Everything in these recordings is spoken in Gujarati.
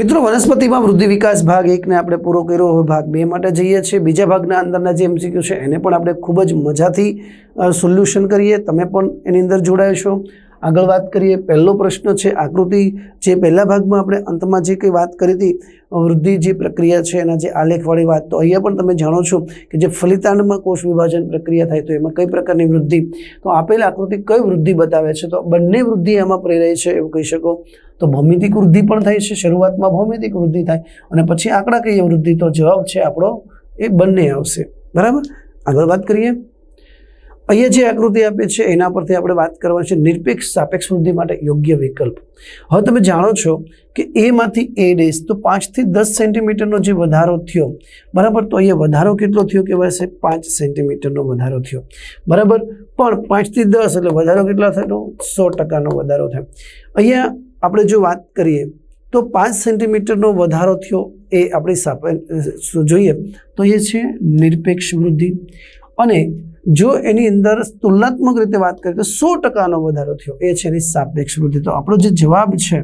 મિત્રો, વનસ્પતિમાં વૃદ્ધિ વિકાસ ભાગ એકને આપણે પૂરો કર્યો. હવે ભાગ બે માટે જઈએ છીએ. બીજા ભાગના અંદરના જે એમસીક્યુ છે, એને પણ આપણે ખૂબ જ મજાથી સોલ્યુશન કરીએ. તમે પણ એની અંદર જોડાયો છો. આગળ વાત કરીએ, પહેલો પ્રશ્ન છે આકૃતિ જે પહેલા ભાગમાં આપણે અંતમાં જે કંઈ વાત કરી હતી, વૃદ્ધિ જે પ્રક્રિયા છે, એના જે આલેખવાળી વાત, તો અહીંયા પણ તમે જાણો છો કે જે ફલિતાંડમાં કોષ વિભાજન પ્રક્રિયા થાય, તો એમાં કઈ પ્રકારની વૃદ્ધિ? તો આપેલ આકૃતિ કઈ વૃદ્ધિ બતાવે છે? તો બંને વૃદ્ધિ એમાં પ્રેરાય છે, એવું કહી શકો. તો ભૌમિતિક વૃદ્ધિ પણ થાય છે, શરૂઆતમાં ભૌમિતિક વૃદ્ધિ થાય, અને પછી આંકડાકીય વૃદ્ધિ, તો જવાબ છે આપણો, એ બંને આવશે. બરાબર? આગળ વાત કરીએ. અહીંયા જે આકૃતિ આપે છે, એના પરથી આપણે વાત કરવાની છે નિરપેક્ષ સાપેક્ષ વૃદ્ધિ માટે યોગ્ય વિકલ્પ. હવે તમે જાણો છો કે એમાંથી એ ડેસ તો પાંચથી દસ સેન્ટીમીટરનો જે વધારો થયો, બરાબર? તો અહીંયા વધારો કેટલો થયો કહેવાય છે પાંચ સેન્ટીમીટરનો વધારો થયો. બરાબર? પણ પાંચથી દસ એટલે વધારો કેટલા થયો? સો ટકાનો વધારો થયો. અહીંયા આપણે જો વાત કરીએ, તો પાંચ સેન્ટીમીટરનો વધારો થયો એ આપણી સાપે જોઈએ. તો એ છે નિરપેક્ષ વૃદ્ધિ. અને જો એની અંદર તુલનાત્મક રીતે વાત કરીએ તો સો ટકાનો વધારો થયો. એ છે એની સાપેક્ષ વૃદ્ધિ. તો આપણો જે જવાબ છે,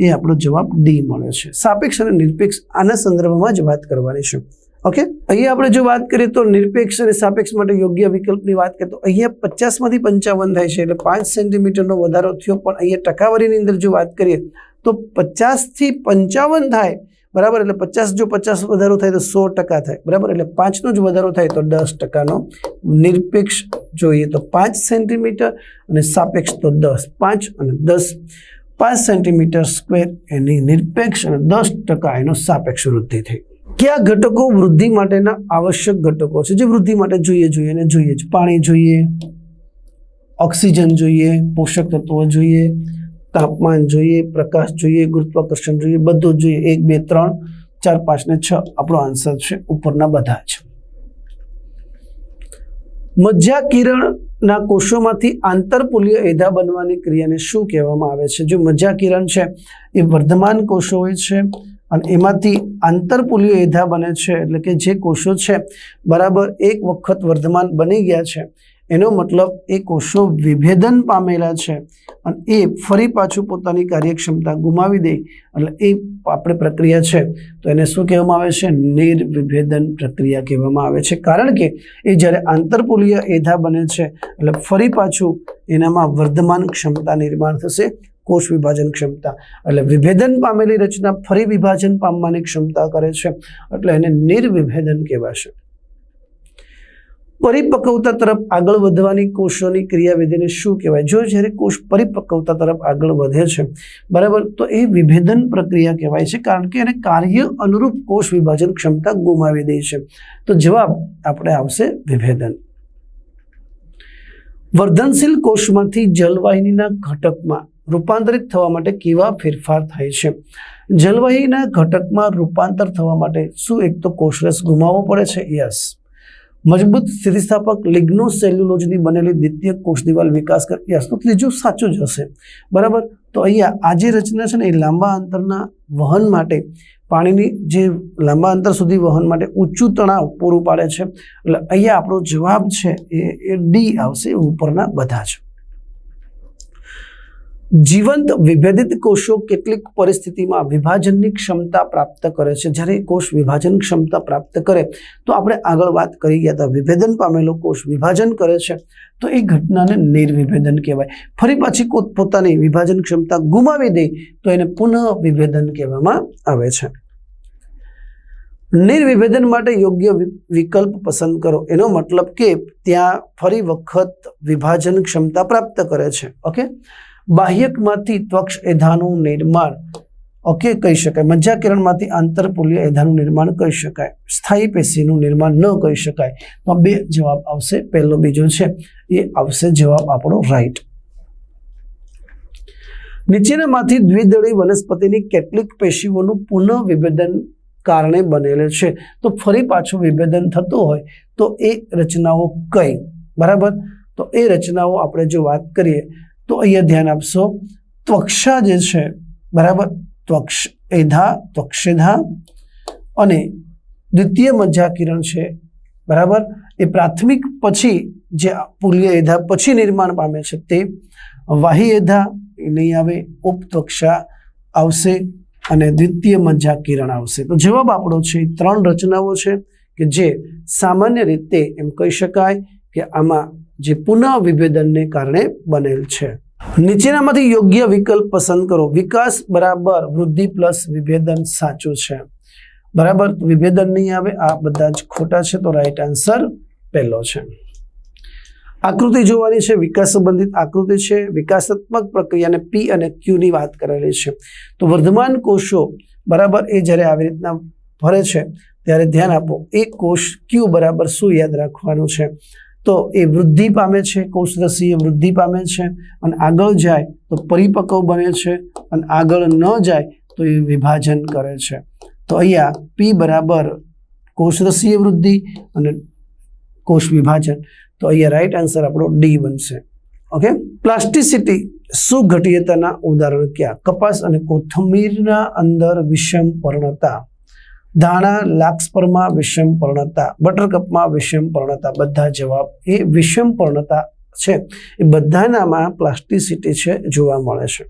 એ આપણો જવાબ ડી મળે છે. સાપેક્ષ અને નિરપેક્ષ આના સંદર્ભમાં જ વાત કરવાની છે. ઓકે અહીંયા આપણે જો વાત કરીએ તો નિરપેક્ષ અને સાપેક્ષ માટે યોગ્ય વિકલ્પની વાત કરીએ તો અહીંયા પચાસમાંથી પંચાવન થાય છે, એટલે પાંચ સેન્ટીમીટરનો વધારો થયો. પણ અહીંયા ટકાવારીની અંદર જો વાત કરીએ તો પચાસથી પંચાવન થાય બરાબર? એટલે પચાસ જો પચાસ વધારો થાય તો સો ટકા થાય. બરાબર? એટલે પાંચનો જ વધારો થાય તો દસ ટકાનો નિરપેક્ષ જોઈએ તો પાંચ સેન્ટીમીટર અને સાપેક્ષ તો દસ. પાંચ અને દસ. પાંચ સેન્ટીમીટર સ્ક્વેર એની નિરપેક્ષ અને દસ ટકા એનો સાપેક્ષ વૃદ્ધિ થઈ. કયા ઘટકો વૃદ્ધિ માટેના આવશ્યક ઘટકો છે? જે વૃદ્ધિ માટે જોઈએ જોઈએ અને જોઈએ જ. પાણી જોઈએ, ઓક્સિજન જોઈએ, પોષક તત્વો જોઈએ તાપમાન જોઈએ, પ્રકાશ જોઈએ, ગુરુત્વાકર્ષણ જોઈએ, બધું જોઈએ. એક, બે, ત્રણ, ચાર, પાંચ ને છ આપણો આન્સર છે ઉપરના બધા જ. મજ્જા કિરણના કોષોમાંથી આંતરપુલીય એધા બનવાની ક્રિયાને શું કહેવામાં આવે છે? જો મજ્જા કિરણ છે, એ વર્ધમાન કોષો હોય છે અને એમાંથી આંતરપુલીય એધા બને છે, એટલે કે જે કોષો છે, બરાબર એક વખત વર્ધમાન બની ગયા છે એનો મતલબ એ કોષો વિભેદન પામેલા છે અને એ ફરી પાછું પોતાની કાર્યક્ષમતા ગુમાવી દે એટલે એ આપણે પ્રક્રિયા છે. તો એને શું કહેવામાં આવે છે? નિર્વિભેદન પ્રક્રિયા કહેવામાં આવે છે. કારણ કે એ જ્યારે આંતરપુલીય એધા બને છે, એટલે ફરી પાછું એનામાં વર્ધમાન ક્ષમતા નિર્માણ થશે, કોષ વિભાજન ક્ષમતા. એટલે વિભેદન પામેલી રચના ફરી વિભાજન પામવાની ક્ષમતા કરે છે. એટલે એને નિર્વિભેદન કહેવાશે. પરિપક્વતા તરફ આગળ વધવાની કોષોની ક્રિયાવિધિને શું કહેવાય? જો જ્યારે કોષ પરિપક્વતા તરફ આગળ વધે છે, બરાબર? તો એ વિભેદન પ્રક્રિયા કહેવાય છે, કારણ કે એને કાર્ય અનુરૂપ કોષ વિભાજન ક્ષમતા ગુમાવી દે છે. તો જવાબ આપણે આવશે વિભેદન. વર્ધનશીલ કોષમાંથી જલવાહિનીના ઘટકમાં રૂપાંતરિત થવા માટે કેવા ફેરફાર થાય છે? જલવાહિનીના ઘટકમાં રૂપાંતર થવા માટે શું એક તો કોષરસ ગુમાવવો પડે છે? યસ. મજબૂત સ્થિતિસ્થાપક લિગ્નો સેલ્યુલોજની બનેલી દ્વિતીય કોષ દિવાલ વિકાસ કર યસ તો ત્રીજું સાચું જ હશે. બરાબર? તો અહીંયા આ જે રચના છે ને, એ લાંબા અંતરના વહન માટે, પાણીની જે લાંબા અંતર સુધી વહન માટે ઊંચું તણાવ પૂરું પાડે છે. એટલે અહીંયા આપણો જવાબ છે એ એ ડી આવશે ઉપરના બધા જ. જીવંત વિભેદિત કોષો કેટલીક પરિસ્થિતિમાં વિભાજનની ક્ષમતા પ્રાપ્ત કરે છે. જ્યારે કોષ વિભાજન ક્ષમતા પ્રાપ્ત કરે, તો આપણે આગળ વાત કરી ગયા હતા વિભેદન પામેલો કોષ વિભાજન કરે છે. તો એ ઘટનાને નિર્વિભેદન કહેવાય. ફરી પાછી પોતાની વિભાજન ક્ષમતા ગુમાવી દે, તો એને પુનઃ વિભેદન કહેવામાં આવે છે. નિર્વિભેદન માટે યોગ્ય વિકલ્પ પસંદ કરો. એનો મતલબ કે ત્યાં ફરી વખત વિભાજન ક્ષમતા પ્રાપ્ત કરે છે. ઓકે? બાહ્યકમાંથી ત્વક્ષ એધાનું નિર્માણ. ઓકે, કહી શકાય. મજ્જાકિરણમાંથી આંતરપુલ્ય એધાનું નિર્માણ કહી શકાય. સ્થાયી પેશીનું નિર્માણ ન કહી શકાય. તો બે જવાબ આવશે. પહેલો બીજો છે, એ આવશે જવાબ આપણો રાઈટ નીચેનામાંથી દ્વિદળી વનસ્પતિની કેટલીક પેશીઓનું પુનઃ વિભેદન કારણે બનેલું છે. તો ફરી પાછું વિભેદન થતું હોય તો એ રચનાઓ કઈ? બરાબર? તો એ રચનાઓ આપણે જો વાત કરીએ તો અહીંયા ધ્યાન આપશો. ત્વક્ષા જે છે, બરાબર? ત્વક્ષ, એધા, ત્વક્ષેધા. અને દ્વિતીય મજ્જા કિરણ છે, બરાબર? એ પ્રાથમિક પછી જે પુલ્ય એધા પછી નિર્માણ પામે છે તે વાહી એધા, એ નહીં આવે ઉપત્વક્ષા આવશે અને દ્વિતીયમાં મજ્જા કિરણ આવશે. તો જવાબ આપણો છે, ત્રણ રચનાઓ છે કે જે સામાન્ય રીતે એમ કહી શકાય કે આમાં જે પુનઃ વિભેદનને કારણે બનેલ છે. નીચેનામાંથી યોગ્ય વિકલ્પ પસંદ કરો. વિકાસ બરાબર વૃદ્ધિ પ્લસ વિભેદન સાચું છે. બરાબર? વિભેદન નહીં આવે, આ બધા જ ખોટા છે, તો રાઈટ આન્સર પહેલો છે. આકૃતિ જોવાની છે, વિકાસ સંબંધિત આકૃતિ છે. વિકાસાત્મક પ્રક્રિયાને પી અને ક્યુની વાત કરેલી છે. તો વર્ધમાન કોષો બરાબર એ જ્યારે આવી રીતના ભરે છે, ત્યારે ધ્યાન આપો એક કોષ ક્યુ બરાબર શું યાદ રાખવાનું છે? તો એ વૃદ્ધિ પામે છે કોષરસીય વૃદ્ધિ પામે છે અને આગળ જાય તો પરિપક્વ બને છે અને આગળ ન જાય તો એ વિભાજન કરે છે. તો અહીંયા પી બરાબર કોષરસીય વૃદ્ધિ અને કોષ વિભાજન. તો અહીંયા રાઈટ આન્સર આપણો ડી બનશે. ઓકે પ્લાસ્ટિસિટી સુઘટીયતાના ઉદાહરણ ક્યાં? કપાસ અને કોથમીરના અંદર વિષમ પર્ણતા. ધાણા લાક્સપરમાં વિષમ પર્ણતા, બટરકપમાં વિષમ પર્ણતા, બધા જવાબ એ વિષમ પર્ણતા છે. એ બધાનામાં પ્લાસ્ટિસિટી છે જોવા મળે છે.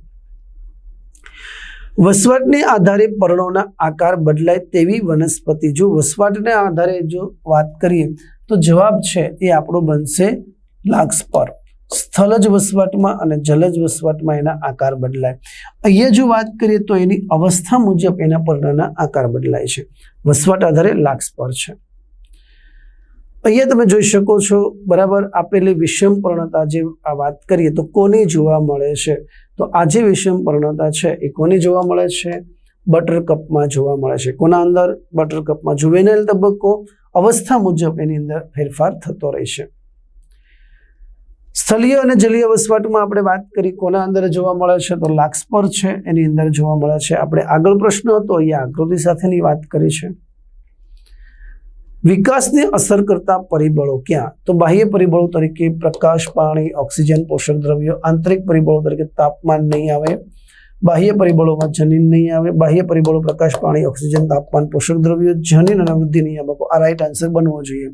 વસવાટને આધારે પર્ણોના આકાર બદલાય તેવી વનસ્પતિ. જો વસવાટને આધારે જો વાત કરીએ, તો જવાબ છે એ આપણો બનશે લાક્સપર સ્થળજ વસવાટમાં અને જલજ વસવાટમાં એના આકાર બદલાય. અહીંયા જો વાત કરીએ તો એની અવસ્થા મુજબ એના પર્ણના આકાર બદલાય છે. વસવાટ આધારે લાક્ષપર છે. અહીંયા તમે જોઈ શકો છો, બરાબર, આપેલી વિષમ પર્ણતા જે આ વાત કરીએ તો કોની જોવા મળે છે? તો આ જે વિષમ પર્ણતા છે એ કોની જોવા મળે છે? બટરકપમાં જોવા મળે છે. કોના અંદર? બટરકપમાં જુવેનાઇલ તબક્કો અવસ્થા મુજબ એની અંદર ફેરફાર થતો રહેશે સ્થળીય અને જલીય વસવાટમાં આપણે વાત કરી કોના અંદર જોવા મળે છે, તો લાક્ષપર છે, એની અંદર જોવા મળે છે. આપણે આગળ પ્રશ્ન હતો અહીંયા આકૃતિ સાથેની વાત કરી છે. વિકાસને અસર કરતા પરિબળો ક્યાં? તો બાહ્ય પરિબળો તરીકે પ્રકાશ, પાણી, ઓક્સિજન પોષક દ્રવ્યો, આંતરિક પરિબળો તરીકે તાપમાન નહીં આવે. બાહ્ય પરિબળોમાં જનીન નહીં આવે. બાહ્ય પરિબળો પ્રકાશ, પાણી, ઓક્સિજન, તાપમાન પોષક દ્રવ્યો, જનીન અને વૃદ્ધિ નિયામકો. આ રાઈટ આન્સર બનવો જોઈએ.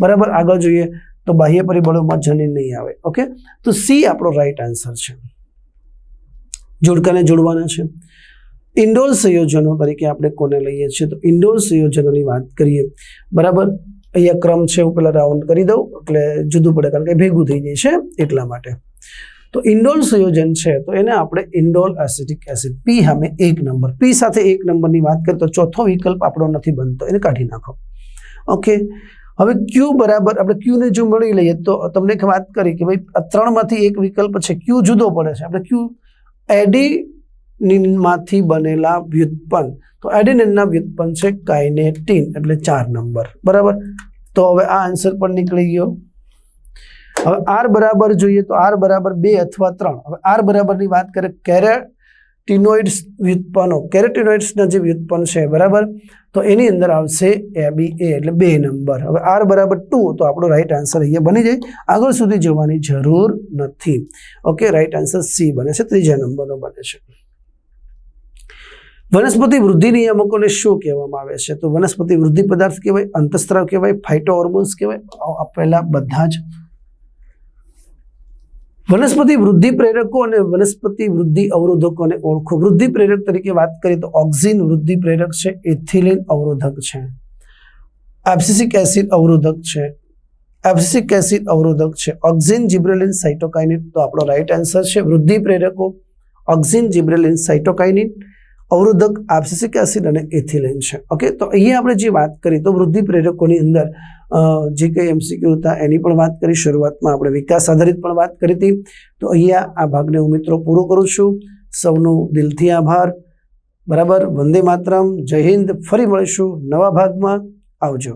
બરાબર? આગળ જોઈએ. તો બાહ્ય પરિબળોમાં જનીન નહીં આવે ઓકે તો સી આપણો રાઈટ આન્સર છે. જોડકાને જોડવાના છે. ઇન્ડોર સંયોજનો તરીકે આપણે કોને લઈએ છીએ? તો ઇન્ડોર સંયોજનોની વાત કરીએ. બરાબર? અહીંયા ક્રમ છે, હું પહેલાં રાઉન્ડ કરી દઉં, એટલે જુદું પડે, કારણ કે ભેગું થઈ જાય છે એટલા માટે. તો ઇન્ડોલ સંયોજન છે, તો એને આપણે ઇન્ડોલ એસિટિક એસિડ, પી સામે એક નંબર. પી સાથે એક નંબરની વાત કરીએ તો ચોથો વિકલ્પ આપણો નથી બનતો, એને કાઢી નાખો. ઓકે હવે ક્યુ બરાબર, આપણે ક્યુને જો મળી લઈએ તો તમને એક વાત કરી કે ભાઈ, આ ત્રણમાંથી એક વિકલ્પ છે ક્યુ જુદો પડે છે. આપણે ક્યુ એડિનિનમાંથી બનેલા વ્યુત્પન્ન. તો એડિનિનના વ્યુત્પન્ન છે કાઇનેટીન, એટલે ચાર નંબર. બરાબર? તો હવે આ આન્સર પણ નીકળી ગયો. હવે આર બરાબર જોઈએ તો આર બરાબર બે અથવા ત્રણ. હવે આર બરાબરની વાત કરીએ કેરેટિનોઇડ્સ વ્યુત્પન્નો, કેરેટિનોઇડ્સના જે વ્યુત્પન્ન છે, બરાબર? તો એની અંદર આવશે એ બી એ એટલે બે નંબર. હવે આર બરાબર ટુ તો આપણો રાઈટ આન્સર અહીંયા બની જાય. આગળ સુધી જવાની જરૂર નથી. ઓકે રાઈટ આન્સર સી બને છે, ત્રીજા નંબરનો બને છે. વનસ્પતિ વૃદ્ધિ નિયામકોને શું કહેવામાં આવે છે? તો વનસ્પતિ વૃદ્ધિ પદાર્થ કહેવાય, અંતસ્ત્રાવ કહેવાય ફાઇટો હોર્મોન્સ કહેવાય આપેલા બધા જ વનસ્પતિ વૃદ્ધિ પ્રેરકો અને વનસ્પતિ વૃદ્ધિ અવરોધકોને ઓળખો. વૃદ્ધિ પ્રેરક તરીકે વાત કરીએ તો ઓક્સિન વૃદ્ધિ પ્રેરક છે, એથિલિન અવરોધક છે. એબ્સિસિક એસિડ અવરોધક છે. એબ્સિસિક એસિડ અવરોધક છે. ઓક્સિન જિબ્રેલિન સાઇટોકાઇનિન તો આપણો રાઈટ આન્સર છે વૃદ્ધિ પ્રેરકો. ઓક્સિન જિબ્રેલિન સાઇટોકાઇનિન અવરોધક એબ્સિસિક એસિડ અને એથિલિન છે. ઓકે તો અહીંયા આપણે જે વાત કરી, તો વૃદ્ધિ પ્રેરકોની અંદર જે કંઈ એમસીક્યુ હતા, એની પણ વાત કરી, શરૂઆતમાં આપણે વિકાસ આધારિત પણ વાત કરી હતી. તો અહીંયા આ ભાગને હું મિત્રો પૂરો કરું છું. સૌનો દિલથી આભાર. બરાબર? વંદે માતરમ. જય હિન્દ. ફરી મળીશું નવા ભાગમાં. આવજો.